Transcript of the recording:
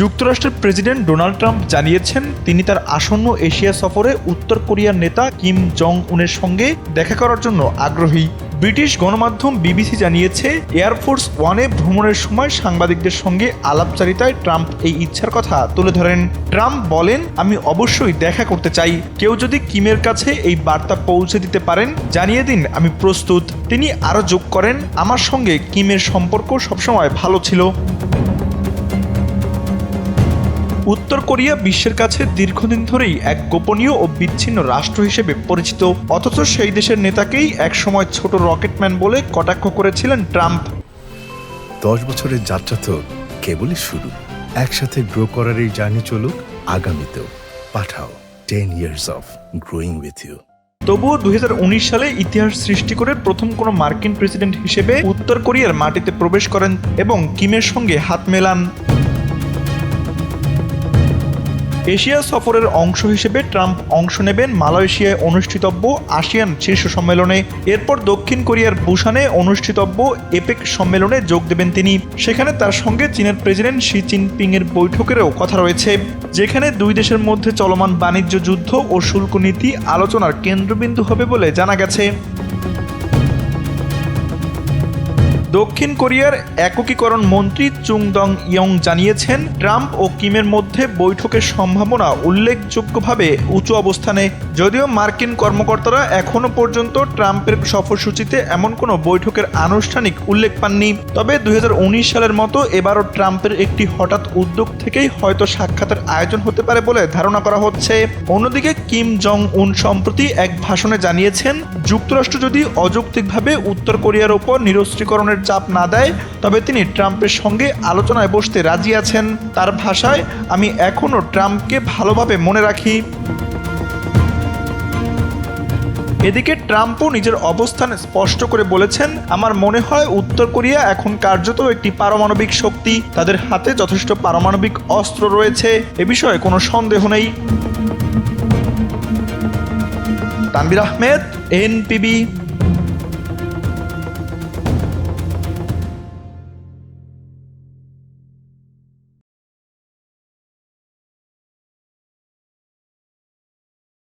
যুক্তরাষ্ট্রের president Donald Trump জানিয়েছেন, তিনি তার আসন্ন এশিয়া সফরে উত্তর কোরিয়ার নেতা কিম জং উনের সঙ্গে দেখা করার জন্য আগ্রহী। ব্রিটিশ গণমাধ্যম বিবিসি জানিয়েছে এয়ারফোর্স ওয়ানে ভ্রমণের সময় সাংবাদিকদের সঙ্গে আলাপচারিতায় ট্রাম্প এই ইচ্ছার কথা তুলে ধরেন। ট্রাম্প বলেন, আমি অবশ্যই দেখা করতে চাই। কেউ যদি কিমের কাছে এই বার্তা পৌঁছে দিতে পারেন, জানিয়ে দিন, আমি প্রস্তুত। তিনি আরও যোগ করেন, আমার সঙ্গে কিমের সম্পর্ক সবসময় ভালো ছিল। উত্তর কোরিয়া বিশ্বের কাছে দীর্ঘদিন ধরেই এক গোপনীয় ও বিচ্ছিন্ন রাষ্ট্র হিসেবে পরিচিত। অথচ সেই দেশের নেতাকেই একসময় ছোট রকেটম্যান বলে কটাক্ষ করেছিলেন ট্রাম্প। দশ বছরের যাত্রা তো কেবলই শুরু। একসাথে গ্রো করার এই জার্নি চলুক আগামীতেও। Pathao ten years of growing with you তবুও দুই হাজার উনিশ সালে ইতিহাস সৃষ্টি করে প্রথম কোনো মার্কিন প্রেসিডেন্ট হিসেবে উত্তর কোরিয়ার মাটিতে প্রবেশ করেন এবং কিমের সঙ্গে হাত মেলান। এশিয়া সফরের অংশ হিসেবে ট্রাম্প অংশ নেবেন মালয়েশিয়ায় অনুষ্ঠিতব্য আসিয়ান শীর্ষ সম্মেলনে। এরপর দক্ষিণ কোরিয়ার বুসানে অনুষ্ঠিতব্য এপেক সম্মেলনে যোগ দেবেন তিনি। সেখানে তার সঙ্গে চীনের প্রেসিডেন্ট শি জিনপিং এর বৈঠকেরও কথা রয়েছে, যেখানে দুই দেশের মধ্যে চলমান বাণিজ্য যুদ্ধ ও শুল্ক নীতি আলোচনার কেন্দ্রবিন্দু হবে বলে জানা গেছে। দক্ষিণ কোরিয়ার একীকরণ মন্ত্রী চুং দং ইয়ং জানিয়েছেন, ট্রাম্প ও কিমের মধ্যে বৈঠকের সম্ভাবনা উল্লেখযোগ্যভাবে উঁচু অবস্থানে। যদিও মার্কিন কর্মকর্তারা এখনও পর্যন্ত ট্রাম্পের সফরসূচিতে এমন কোনো বৈঠকের আনুষ্ঠানিক উল্লেখ পাননি। তবে দু হাজার উনিশ সালের মতো এবারও ট্রাম্পের একটি হঠাৎ উদ্যোগ থেকেই হয়তো সাক্ষাতের আয়োজন হতে পারে বলে ধারণা করা হচ্ছে। অন্যদিকে কিম জং উন সম্প্রতি এক ভাষণে জানিয়েছেন, যুক্তরাষ্ট্র যদি অযৌক্তিকভাবে উত্তর কোরিয়ার ওপর নিরস্ত্রীকরণের চাপ না দেয়, তবে তিনি ট্রাম্পের সঙ্গে আলোচনায় বসতে রাজি আছেন। তার ভাষায়, আমি এখনও ট্রাম্পকে ভালোভাবে মনে রাখি। এদিকে ট্রাম্পও নিজের অবস্থান স্পষ্ট করে বলেছেন, আমার মনে হয় উত্তর কোরিয়া এখন কার্যত একটি পারমাণবিক শক্তি। তাদের হাতে যথেষ্ট পারমাণবিক অস্ত্র রয়েছে, এ বিষয়ে কোনো সন্দেহ নেই। তানবির আহমেদ, এনপিবি।